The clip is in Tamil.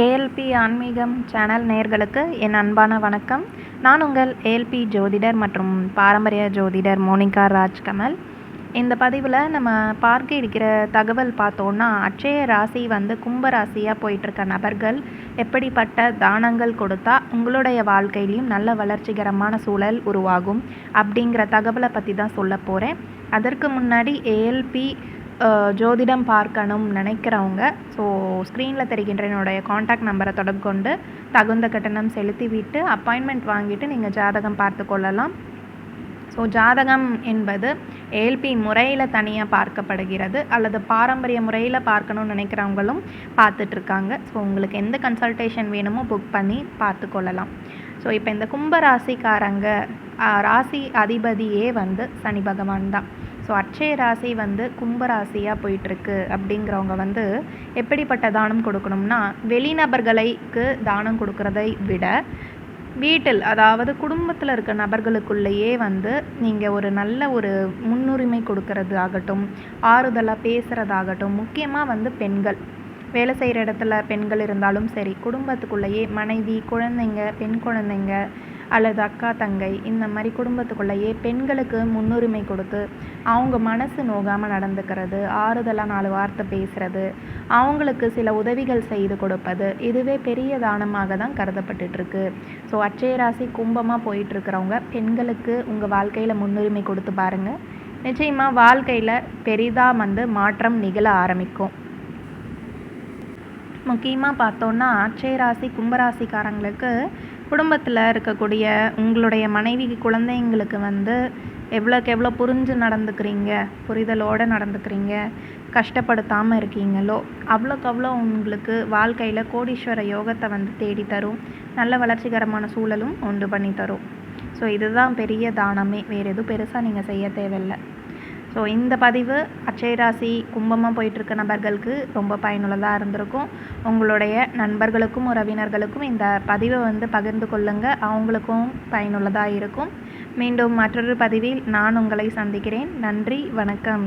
ஏஎல்பி ஆன்மீகம் சேனல் நேயர்களுக்கு என் அன்பான வணக்கம். நான் உங்கள் ஏஎல்பி ஜோதிடர் மற்றும் பாரம்பரிய ஜோதிடர் மோனிகா ராஜ்கமல். இந்த பதிவில் நம்ம பார்க்க இருக்கிற தகவல் பார்த்தோன்னா அட்சய ராசி வந்து கும்ப ராசியாக போயிட்டுருக்க நபர்கள் எப்படிப்பட்ட தானங்கள் கொடுத்தா உங்களுடைய வாழ்க்கையிலையும் நல்ல வளர்ச்சிகரமான சூழல் உருவாகும் அப்படிங்கிற தகவலை பற்றி தான் சொல்ல போகிறேன் அதற்கு முன்னாடி ஏஎல்பி ஜோதிடம் பார்க்கணும் நினைக்கிறவங்க ஸோ ஸ்க்ரீனில் தெரிகின்ற என்னுடைய காண்டாக்ட் நம்பரை தொடர்பு கொண்டு தகுந்த கட்டணம் செலுத்திவிட்டு அப்பாயின்மெண்ட் வாங்கிட்டு நீங்கள் ஜாதகம் பார்த்து கொள்ளலாம். ஸோ ஜாதகம் என்பது ஏல்பி முறையில் தனியாக பார்க்கப்படுகிறது அல்லது பாரம்பரிய முறையில் பார்க்கணும்னு நினைக்கிறவங்களும் பார்த்துட்ருக்காங்க. ஸோ உங்களுக்கு எந்த கன்சல்டேஷன் வேணுமோ புக் பண்ணி பார்த்து கொள்ளலாம். ஸோ இப்போ இந்த கும்ப ராசிக்காரங்க ராசி அதிபதியே வந்து சனி பகவான் தான். ஸோ அட்சய ராசி வந்து கும்பராசியாக போயிட்டுருக்கு அப்படிங்கிறவங்க வந்து எப்படிப்பட்ட தானம் கொடுக்கணும்னா வெளிநபர்களுக்கு தானம் கொடுக்கறதை விட வீட்டில் அதாவது குடும்பத்தில் இருக்க நபர்களுக்குள்ளேயே வந்து நீங்கள் ஒரு நல்ல ஒரு முன்னுரிமை கொடுக்கறது ஆகட்டும் ஆறுதலாக பேசுகிறதாகட்டும் முக்கியமாக வந்து பெண்கள். வேலை செய்கிற இடத்துல பெண்கள் இருந்தாலும் சரி குடும்பத்துக்குள்ளேயே மனைவி குழந்தைங்க பெண் குழந்தைங்க அல்லது அக்கா தங்கை இந்த மாதிரி குடும்பத்துக்குள்ளேயே பெண்களுக்கு முன்னுரிமை கொடுத்து அவங்க மனசு நோகாமல் நடந்துக்கிறது ஆறுதலாக நாலு வார்த்தை பேசுகிறது அவங்களுக்கு சில உதவிகள் செய்து கொடுப்பது இதுவே பெரிய தானமாக தான் கருதப்பட்டுட்ருக்கு. ஸோ அச்சய ராசி கும்பமாக போயிட்டுருக்கிறவங்க பெண்களுக்கு உங்கள் வாழ்க்கையில் முன்னுரிமை கொடுத்து பாருங்கள் நிச்சயமாக வாழ்க்கையில் பெரிதாக வந்து மாற்றம் நிகழ ஆரம்பிக்கும். முக்கியமாக பார்த்தோன்னா அட்சய ராசி கும்பராசிக்காரங்களுக்கு குடும்பத்தில் இருக்கக்கூடிய உங்களுடைய மனைவி குழந்தைங்களுக்கு வந்து எவ்வளோக்கு எவ்வளோ புரிஞ்சு நடந்துக்கிறீங்க புரிதலோடு நடந்துக்கிறீங்க கஷ்டப்படுத்தாமல் இருக்கீங்களோ அவ்வளோக்கு அவ்வளோ உங்களுக்கு வாழ்க்கையில் கோடீஸ்வர யோகத்தை வந்து தேடி தரும் நல்ல வளர்ச்சிகரமான சூழலும் உண்டு பண்ணி தரும். ஸோ இதுதான் பெரிய தானமே. வேறு எதுவும் பெருசாக நீங்கள் செய்ய தேவையில்லை. ஸோ இந்த பதிவு அச்சயராசி கும்பமாக போயிட்டுருக்க நபர்களுக்கு ரொம்ப பயனுள்ளதாக இருந்திருக்கும். உங்களுடைய நண்பர்களுக்கும் உறவினர்களுக்கும் இந்த பதிவை வந்து பகிர்ந்து கொள்ளுங்கள் அவங்களுக்கும் பயனுள்ளதாக இருக்கும். மீண்டும் மற்றொரு பதிவில் நான் உங்களை சந்திக்கிறேன். நன்றி வணக்கம்.